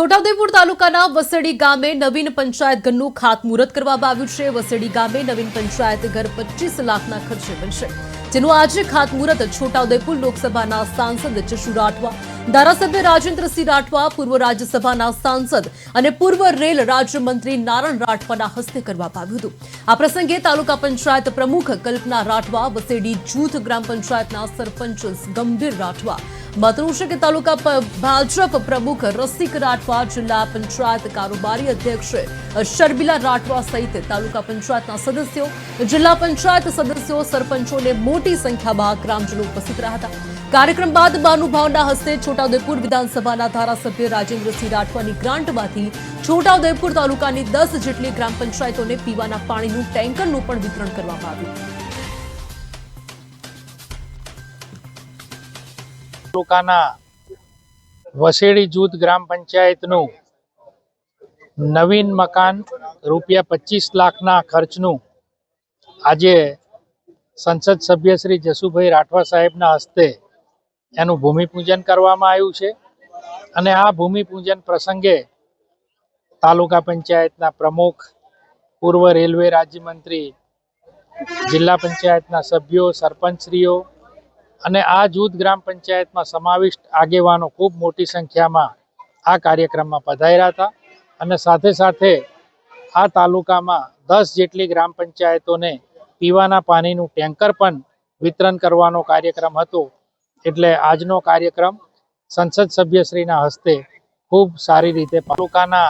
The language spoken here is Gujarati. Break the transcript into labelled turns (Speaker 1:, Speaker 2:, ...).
Speaker 1: છોટાઉદેપુર તાલુકાના વસેડી ગામે નવીન પંચાયત ઘરનું ખાતમુહૂર્ત કરવામાં આવ્યું છે. વસેડી ગામે નવીન પંચાયત ઘર પચીસ લાખના ખર્ચે બનશે. જેનું આજે ખાતમુહૂર્ત છોટાઉદેપુર લોકસભાના સાંસદ જશુ રાઠવા, ધારાસભ્ય રાજેન્દ્રસિંહ રાઠવા, પૂર્વ રાજ્યસભાના સાંસદ અને પૂર્વ રેલ રાજ્યમંત્રી નારણ રાઠવાના હસ્તે કરવામાં આવ્યું હતું. આ પ્રસંગે તાલુકા પંચાયત પ્રમુખ કલ્પના રાઠવા, વસેડી જૂથ ગ્રામ પંચાયતના સરપંચ ગંભીર રાઠવા મહત્વનું છે કે તાલુકા ભાજપ પ્રમુખ રસિક રાઠવા જિલ્લા પંચાયત કારોબારી અધ્યક્ષ શર્મિલા રાઠવા સહિત તાલુકા પંચાયતના સદસ્યો, જિલ્લા પંચાયત સદસ્યો સરપંચોને મોટી સંખ્યામાં ગ્રામજનો ઉપસ્થિત રહ્યા હતા. કાર્યક્રમ બાદ મહાનુભાવના હસ્તે છોટાઉદેપુર વિધાનસભાના ધારાસભ્ય રાજેન્દ્રસિંહ રાઠવાની ગ્રાન્ટમાંથી છોટાઉદેપુર તાલુકાની દસ જેટલી ગ્રામ પંચાયતોને પીવાના પાણીનું ટેન્કરનું પણ વિતરણ કરવામાં આવ્યું.
Speaker 2: તાલુકાના વસેડી જૂથ ગ્રામ પંચાયતનું નવીન મકાન રૂપિયા પચીસ લાખના ખર્ચનું આજે સંસદ સભ્ય શ્રી જસુભાઈ રાઠવા સાહેબના હસ્તે એનું ભૂમિપૂજન કરવામાં આવ્યું છે. અને આ ભૂમિપૂજન પ્રસંગે તાલુકા પંચાયતના પ્રમુખ, પૂર્વ રેલવે રાજ્યમંત્રી, જિલ્લા પંચાયતના સભ્યો, સરપંચશ્રીઓ અને આ જૂથ ગ્રામ પંચાયતમાં સમાવિષ્ટ આગેવાનો ખૂબ મોટી સંખ્યામાં આ કાર્યક્રમમાં પધાર્યા હતા. અને સાથે સાથે આ તાલુકામાં દસ જેટલી ગ્રામ પંચાયતોને પીવાના પાણીનું ટેન્કર પણ વિતરણ કરવાનો કાર્યક્રમ હતો. એટલે આજનો કાર્યક્રમ સંસદ સભ્યશ્રીના હસ્તે ખૂબ સારી રીતે તાલુકાના